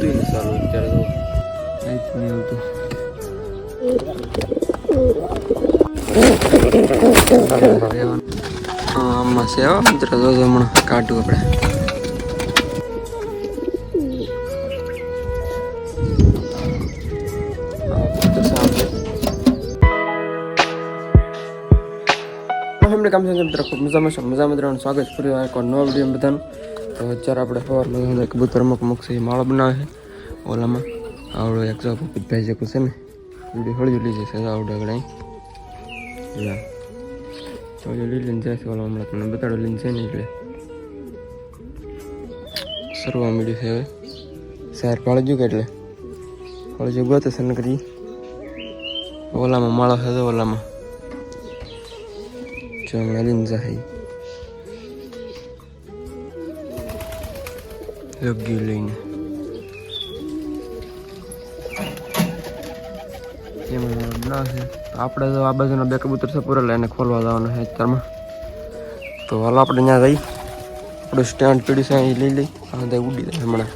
આવતું ને સારું અત્યારે તો કંઈ જ નહીં આવતું આમાં હો મિત્ર તો હમણાં મજામાં છો મજામાં સ્વાગત ફરી બધાનું. તો અત્યારે આપણે સવારમાં કબૂતર અમુક અમુક છે, એ માળો બનાવે છે, ઓલામાં. આવડો એક જો ભાઈ જે છે ને, વીડિયો હળવી લીધી છે આવડો આગળ અહીં. યા લઈને જાય છે, ઓલા હમણાં તમને બતાડો લઈને છે ને એટલે. સરવા મળ્યું છે હવે. શહેર પાળજુ કે એટલે? પાળજુ ગોતે છે કરી. ઓલામાં માળો છે ઓલામાં. જો હમણાં લઈને જાય. યોગ્ય લઈને એમાં, ના, આપણે તો આ બાજુના બે કબૂતર છે પૂરા એને ખોલવા જવાના છે તો હાલ, આપણે ત્યાં જઈ. આપણું સ્ટેન્ડ પીડ્યું છે, અહીં લઈ લઈ. આ ત્યાં ઉડી જાય હમણાં.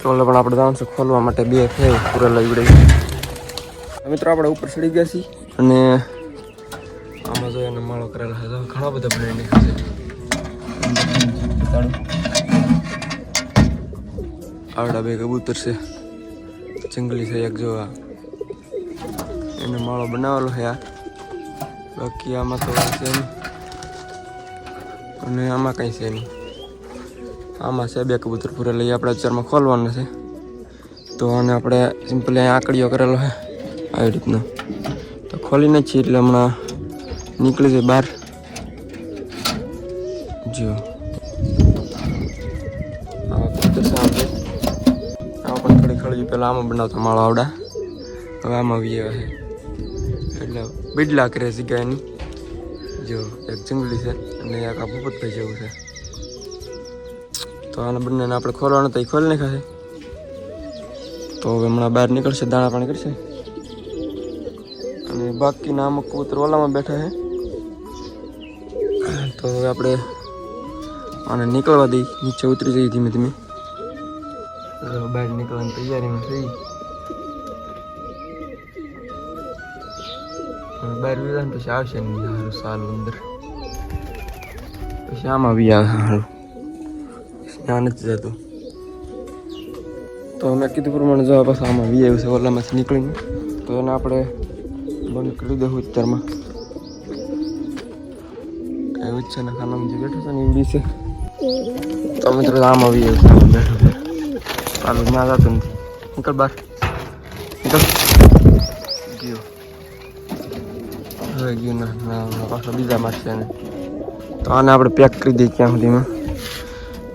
તો પણ આપણે જવાનું ખોલવા માટે. બે છે, પૂરેલા ઈવડે મિત્રો, આપણે ઉપર ચડી ગયા છીએ. અને આમાં જો એને માળો કરેલો છે તો ઘણા બધા બ્લેન્ડિંગ છે આવડા બે કબૂતર છે. જંગલી છે એક જોવા. એને માળો બનાવેલો છે આ. બાકી આમાં તો છે અને આમાં કંઈ છે નહીં. આમાં છે બે કબૂતર પૂરે. લઈ આપણે અત્યારમાં ખોલવાના છે. તો આને આપણે સિમ્પલી અહીં આંકડીઓ કરેલો છે. આવી રીતનો. તો ખોલીને છીએ એટલે હમણાં નીકળી જાય બહાર. જો. આવા પણ ખડી ખડી પહેલાં આમાં બનાવતા માળો હવે આમાં વી છે એટલે બીડલા કરે છે જો, એક જંગલી છે અને એક ભૂપતભાઈ જેવું છે. તો આને બંનેને આપણે ખોલવાનું તો એ ખોલી નાખાશે તો હવે હમણાં બહાર નીકળશે, દાણા પાણી કરશે. અને બાકીના અમુક કબૂતર ઓલામાં બેઠા છે. તો હવે આપણે આને નીકળવા દઈ. નીચે ઉતરી જઈ ધીમે ધીમે. બહાર નીકળવાની તૈયારીમાં થઈ અને બહાર વિધાન પછી આવશે નહીં સારું સારું અંદર. પછી આમાં બી આવે સારું ત્યાં નથી જતું. તો મેં કીધું પ્રમાણે જવા પાછા આમાં વી આવ્યું છે ઓલામાંથી નીકળીને. તો એને આપણે બંધ કરી દેવું અત્યારમાં. એવું જ છે ને ખાનામાં જે બેઠો છે ને એવડી છે. તો મિત્રો આવી છે બેઠો ચાલુ ત્યાં જતું નથી. નીકળ બહાર. નીકળ. ગયો. હવે ગયું ના ના ના, પાછો બીજા માં છે ને તો આને આપણે પેક કરી દઈએ ક્યાં સુધીમાં.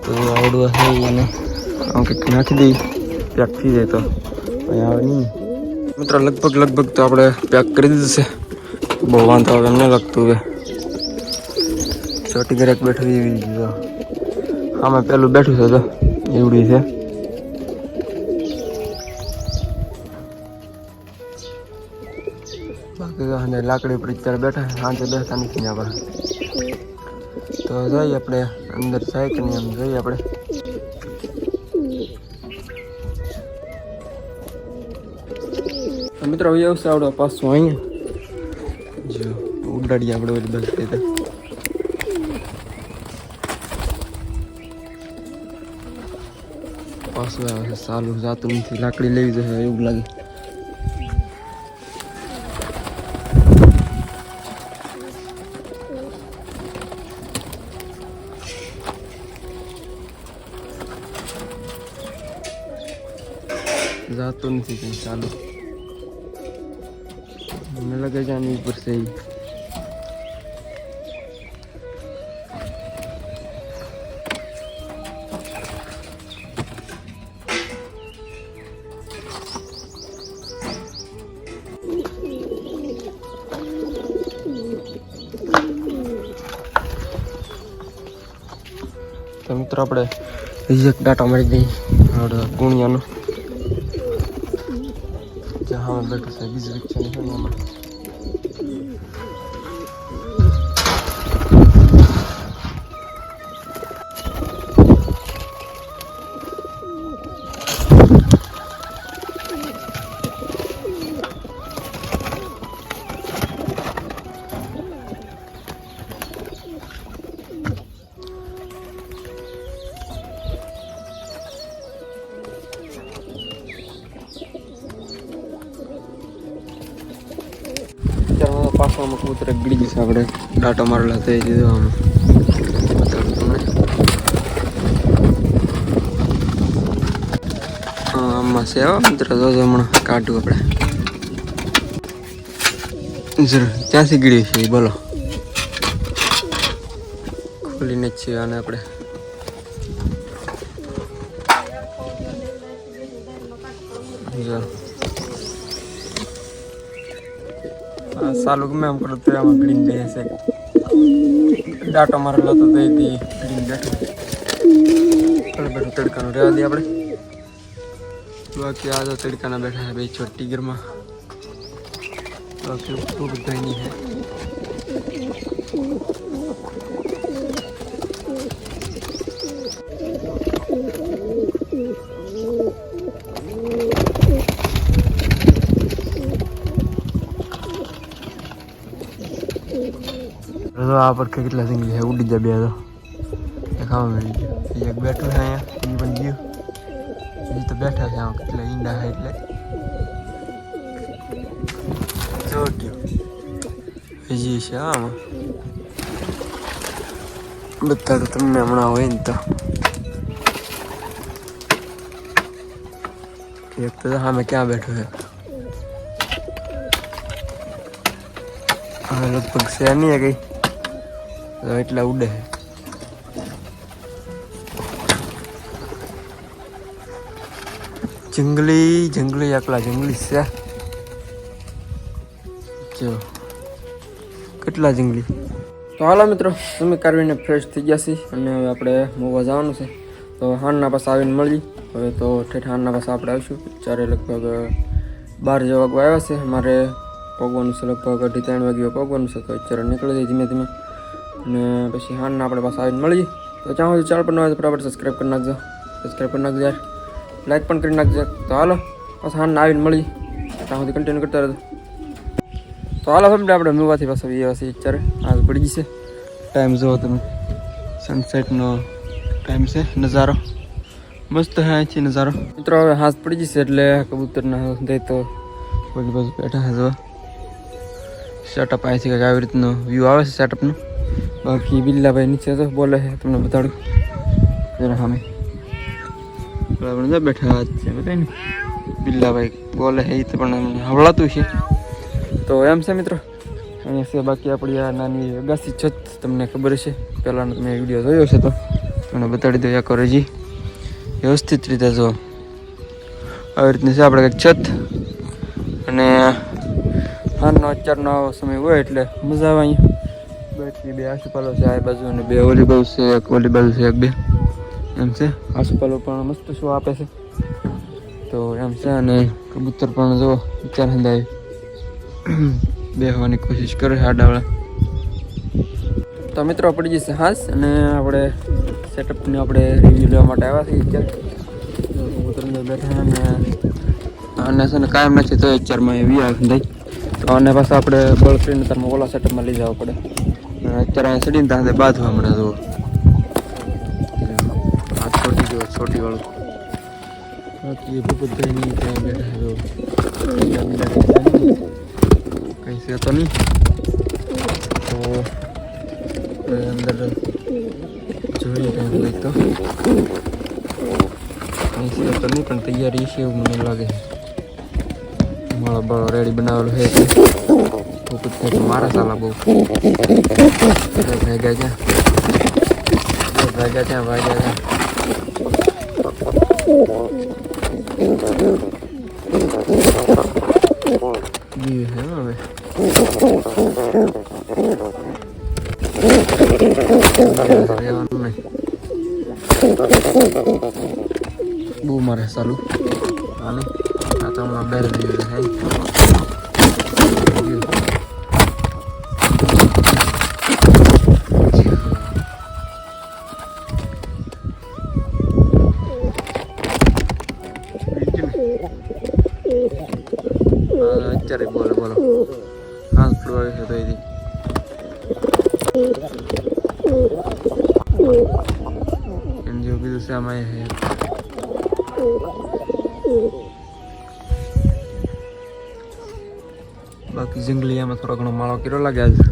તો આવડું હશે એને. આમ કંઈક નાખી દઈ પેક થઈ જાય તો. અહીં આવે નહીં. મિત્રો લગભગ લગભગ તો આપણે પેક કરી દીધું છે. બહુ વાંધો આવે એમને લગતું હવે. ચોટી ઘરે બેઠો એવી આમાં પેલું બેઠું છે તો એવડી છે. અને લાકડી પર અત્યારે બેઠા સાંજે બેસતા નથી આપણે. તો જઈએ આપણે, અંદર જાય કે નહીં એમ જોઈએ આપણે. મિત્રો આવશે આવડો પાછું અહીંયા. જો, ઉડાડીએ આપણે ઓલી બસ રીતે. પાછું આવે છે. સાલું જાતું નથી. લાકડી લેવી જોઈએ, એવું લાગે. જાતું નથી કંઈ ચાલુ મને લાગે છે આની ઉપર છે મિત્રો આપણે એક ડાટા મારી દઈ આપણે ગુણિયાનો. જ્યાં બેઠું છે બીજી રિક્ષા કબૂતર ગળી ગયું આપણે ડાટો મારેલા થઈ દીધો આમ. બતાડું તમને આમાં છે મિત્ર હમણાં કાઢું આપણે. જરૂર ક્યાંથી ગળી છે બોલો. ખોલીને છીએ આને આપણે. સાલું ગમે એમ કરો તો આમાં ગ્રીન બે છે. ડાટો મારેલો તો તે ગ્રીન બેઠો. બેઠું તડકાનું રહેવા દઈએ આપણે. બાકી આ તો તડકાના બેઠા છે બે છોટી ગરમાં બાકી ખૂબ ધણી છે. આ પર કેટલા સિંગલી છે ઉડી જાય બે તો. દેખાવા મળી ગયો. એક બેઠો છે અહીંયા એ પણ ગયું. બીજું તો બેઠા છે આમાં કેટલા ઈંડા છે એટલે. જો હજી છે આમાં. બતાડું તમને હમણાં હોય ને તો. એક તો સામે ક્યાં બેઠો છે? હવે લગભગ છે નહીં કઈ. એટલા ઉડે. છે જંગલી જંગલી આટલા જંગલી છે. જો. કેટલા જંગલી? તો હાલો મિત્રો તમે કારવીને ફ્રેશ થઈ ગયા છીએ અને હવે આપણે મોવા જવાનું છે. તો હાનના પાસે આવીને મળી હવે તો ઠેઠ હાનના પાસે આપણે આવીશું. ચારે લગભગ બાર જેવા આવ્યા છે. અમારે પગવાનું છે લગભગ અઢી ત્રણ વાગ્યા પગવાનું છે. તો અત્યારે નીકળી જાય ધીમે ધીમે અને પછી હાનના આપણે પાસે આવીને મળીએ. તો ચાહો સુધી ચાલ પણ ન હોય તો ફટાફટ સબસ્ક્રાઈબ કરી નાખજો. સબસ્ક્રાઈબ કરી નાખજો યાર. લાઈક પણ કરી નાખજો. તો હાલો, પછી હાન આવીને મળી ત્યાં સુધી કન્ટિન્યુ કરતા રહેજો. તો હાલો સમજે આપણે મૂવાથી પાછા વ્યવા છે અત્યારે. આજ પડી જશે ટાઈમ જુઓ તમે. સનસેટનો ટાઈમ છે. નજારો. મસ્ત હે છે નજારો. મિત્રો, હવે હાથ પડી જશે એટલે કબૂતરના દે તો બધી બાજુ બેઠા હા જોવા સેટઅપ છે કે આવી રીતનો વ્યૂ આવે છે સેટઅપનો બાકી બિલ્લાભાઈ નીચે તો બોલે છે, તમને બતાડું. જરા સામે. આપણે બેઠા છે બધા ને. બિલ્લાભાઈ બોલે છે એ તો પણ એમને હવળાતું છે. તો એમ છે મિત્રો, અહીંયા છે બાકી આપણી આ નાની અગાસી છત, તમને ખબર છે પહેલાંનો તમે વીડિયો જોયો છે તો. તમને બતાડી દો એક હજી. વ્યવસ્થિત રીતે જો. આવી રીતની છે આપણે કંઈક છત. અને હાલનો અત્યારનો સમય હોય એટલે મજા આવે અહીંયા. બેઠી બે આસુપાલો છે, આ બાજુ અને બે ઓલી છે, એક ઓલી છે, એક બે. એમ છે? આસુપાલો પણ મસ્ત શો આપે છે. તો એમ છે અને કબૂતર પણ જો વિચાર હંદાય બેહવાની કોશિશ કરે છે આડાવાળા તો મિત્રો પડી જશે હાસ અને આપણે સેટઅપની આપણે રિવ્યુ લેવા માટે આવ્યા છીએ અત્યારે. કબૂતર અંદર અને અને છે ને કાયમ નથી તો અત્યારમાં એવી આવે તો આને પાછા આપણે બળફ્રીને તમે ઓલા સેટઅપમાં લઈ જવા પડે. અને અત્યારે અહીંયા ચડીને ત્યાં બાંધવા હમણાં જુઓ. હાથ છોટી જુઓ છોટી વાળું બેઠા કંઈ છે નહીં. તો અંદર જોઈએ તો. કંઈ છે નહીં, પણ તૈયારી છે એવું મને લાગે માળો બાળો રેડી બનાવેલો છે. ભૂપતભાઈ તો મારા સાલા બહુ ભાગ્યા ત્યાં ભાગ્યા ત્યાં ભાગ્યા ત્યાં જી હે હવે રહેવાનું નહીં બહુ મારે સાલું કીધું છે આમાં એ છે બાકી જંગલી આમાં થોડો ઘણો માળો કેટલો લાગે આજે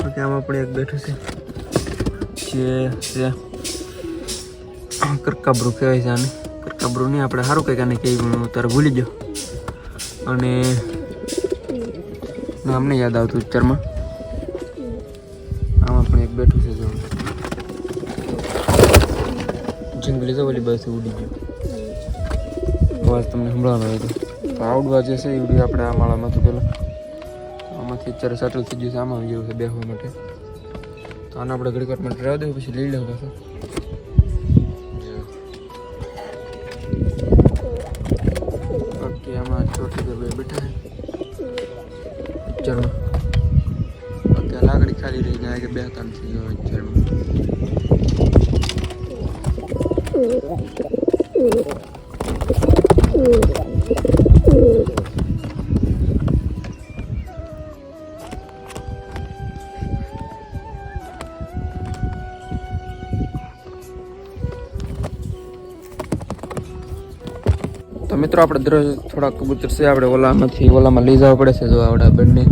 બાકી આમાં પણ એક બેઠું છે જે છે કરકાબ્રુ કહેવાય છે આને। કરકાબ્રુ નહીં, આપણે સારું કંઈક આને કહેવું હું તારે ભૂલી ગયો। અને નામ નહીં યાદ આવતું પિક્ચરમાં। ઓલી બાજુ ઉડી ગયું. અવાજ તમને સંભળાવાનો હોય તો. આવડવા જે છે ઉડી આપણે આ માળામાં તો પેલા. આમાંથી અત્યારે સેટલ થઈ ગયું છે, આમાં આવી ગયું છે બેસવા માટે. તો આને આપણે ઘડીક વાર માટે રહેવા દઉં પછી લઈ લેવું પાછું. તો મિત્રો આપણે દરરોજ થોડા કબૂતર છે, આપણે ઓલામાંથી ઓલામાં લઈ જવા પડે છે, જો આવડે બંને.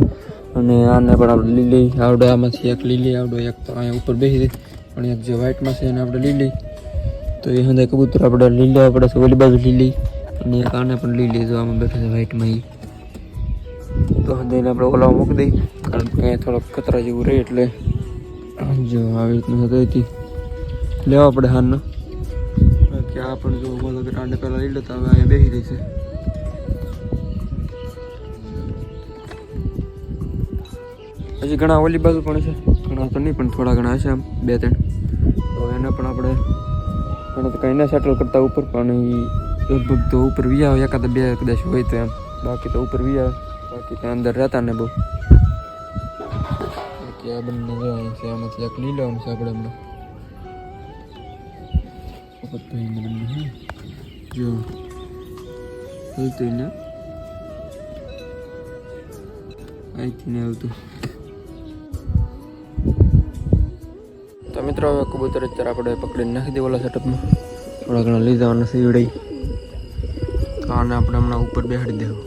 અને આને પણ આપણે લીલી આવડે આમાંથી એક લીલી, આવડો એક તો અહીંયા ઉપર બેસી દે પણ એક જે વ્હાઇટમાં છે એને આપણે લીલી તો એ હંદે કબૂતર આપણે લીલા આપણે છે, ઓલી બાજુ લીલી. અને એક આને પણ લીલી જો આમાં બેઠા છે વ્હાઈટમાં તો હંદે આપણે ઓલામાં મૂકી દઈ કારણ કે થોડોક કચરા જેવું રહે એટલે જો આવી રીતનું હતી હતી લેવા પડે હારનો કે આ પણ જો કે આને પહેલાં લીલો તો હવે અહીંયા બેસી રહી છે. હજી ઘણા ઓલી બાજુ પણ છે, ઘણા તો નહીં, પણ થોડા ઘણા હશે આમ બે ત્રણ તો એને પણ આપણે એને તો કંઈ ના સેટલ કરતા ઉપર પણ એ લગભગ તો ઉપર વી આવે એકાદ બે કદાચ હોય તો એમ. બાકી તો ઉપર વી આવે. બાકી ત્યાં અંદર રહેતા ને બહુ. બાકી આ બંને જવાનું છે આમાંથી એક લઈ લેવાનું છે આપણે હમણાં. જો હલતું ને અહીંથી ને આવતું. મિત્રો, હવે કબૂતર અત્યારે આપણે પકડીને નાખી દે ઓલા સેટઅપમાં થોડા ઘણા લઈ અને સીવડાઈ. આને આપણે હમણાં ઉપર બેસાડી દેવું.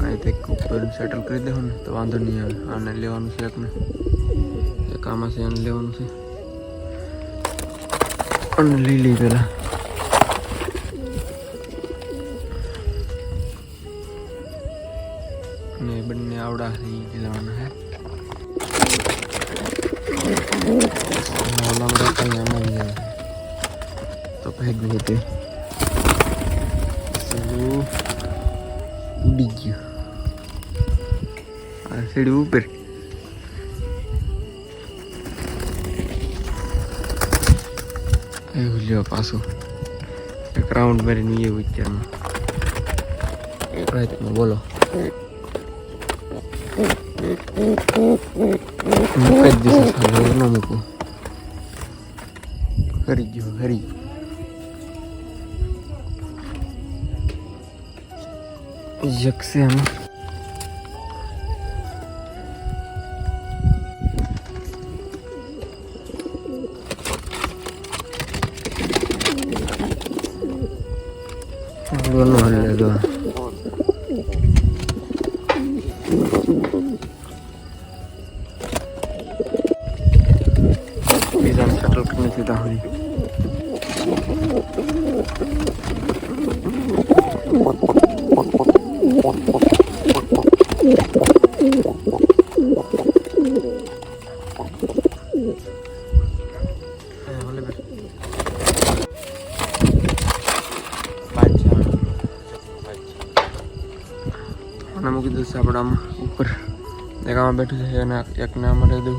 અહીંથી એક ઉપર સેટલ કરી દેવું ને તો વાંધો નહીં આવે. આને લેવાનું છે એકને એક આમાં છે, આને લેવાનું છે. અને પેલા અને એ બંને આવડા એ લેવાના હે ભાગ્યું હતું ચલો ઉડી ગયું આ સીડી ઉપર એવું લ્યો પાછું એક રાઉન્ડ મારીને એવું અત્યારમાં રાતમાં બોલો મૂકી જ સાલું ન મૂકું હરી ગયો હરી જગશે Jaksemo. Dono halde do. Bizam satıl kımeti daha iyi. What? એક બેઠું છે અને એક ના રહી દઉં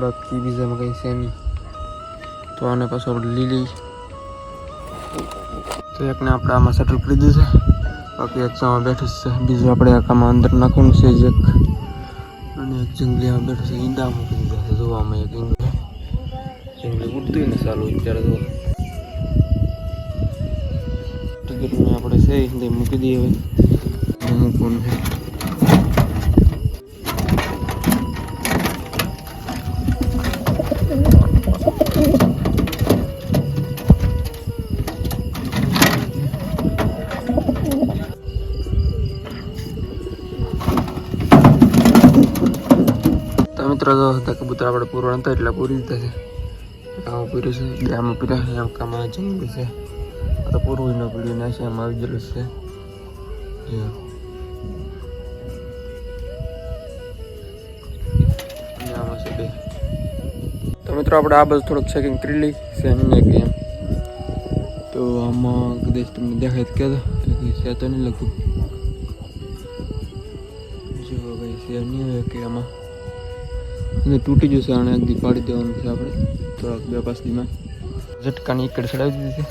બાકી બીજામાં કંઈ છે નહીં. તો આને પાછો લીલી તો એકને આપણે આમાં સેટલ કરી દીધું છે. બાકી એક ચામાં બેઠું છે. બીજું આપણે આમાં અંદર નાખવાનું છે એક. અને એક જંગલીમાં બેઠું છે. ઈંડા મૂકી દીધા છે. જોવામાં એક ઈંડા જંગલી ઉડતું ને ચાલુ અત્યારે જો ટિકિટને આપણે છે મૂકી દઈએ હવે. મૂકવાનું છે. મિત્રો તો કબૂતર આપણે પૂરો હતા એટલે પૂરી દીધા છે. આમાં પૂર્યું છે. બે આમાં પૂર્યા છે આમ કામાં જંગલ છે. તો પૂરું ન પીડ્યું ના છે એમાં આવી ગયેલું છે. તો મિત્રો આપણે આ બધું થોડુંક ચેકિંગ કરી લઈ છે ને ગેમ તો આમાં કદાચ તમને દેખાય તો છે તો નહીં લખું. જો ભાઈ, છે નહીં હોય કે આમાં. અને તૂટી જશે અને એક દી પાડી દેવાનું છે આપણે. થોડાક બે પાંચ દીમાં ઝટકાની એકડ ચડાવી દીધી છે.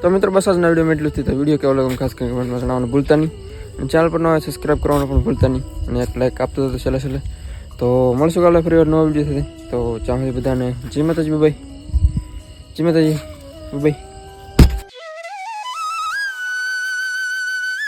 તો મિત્રો બસ આજના વિડીયોમાં એટલું જ થયું તો વીડિયો કેવો લાગ્યો? ખાસ કરીને કમેન્ટમાં જણાવવાનું ભૂલતા નહીં. અને ચેનલ પર નવા સબસ્ક્રાઈબ કરવાનું પણ ભૂલતા નહીં. અને એક લાઈક આપતો હતો છેલ્લે છેલ્લે. તો મળશું કાલે ફરી વાર નવો વીડિયો થશે તો ચાહે બધાને જય માતાજી બાય જય માતાજી બાય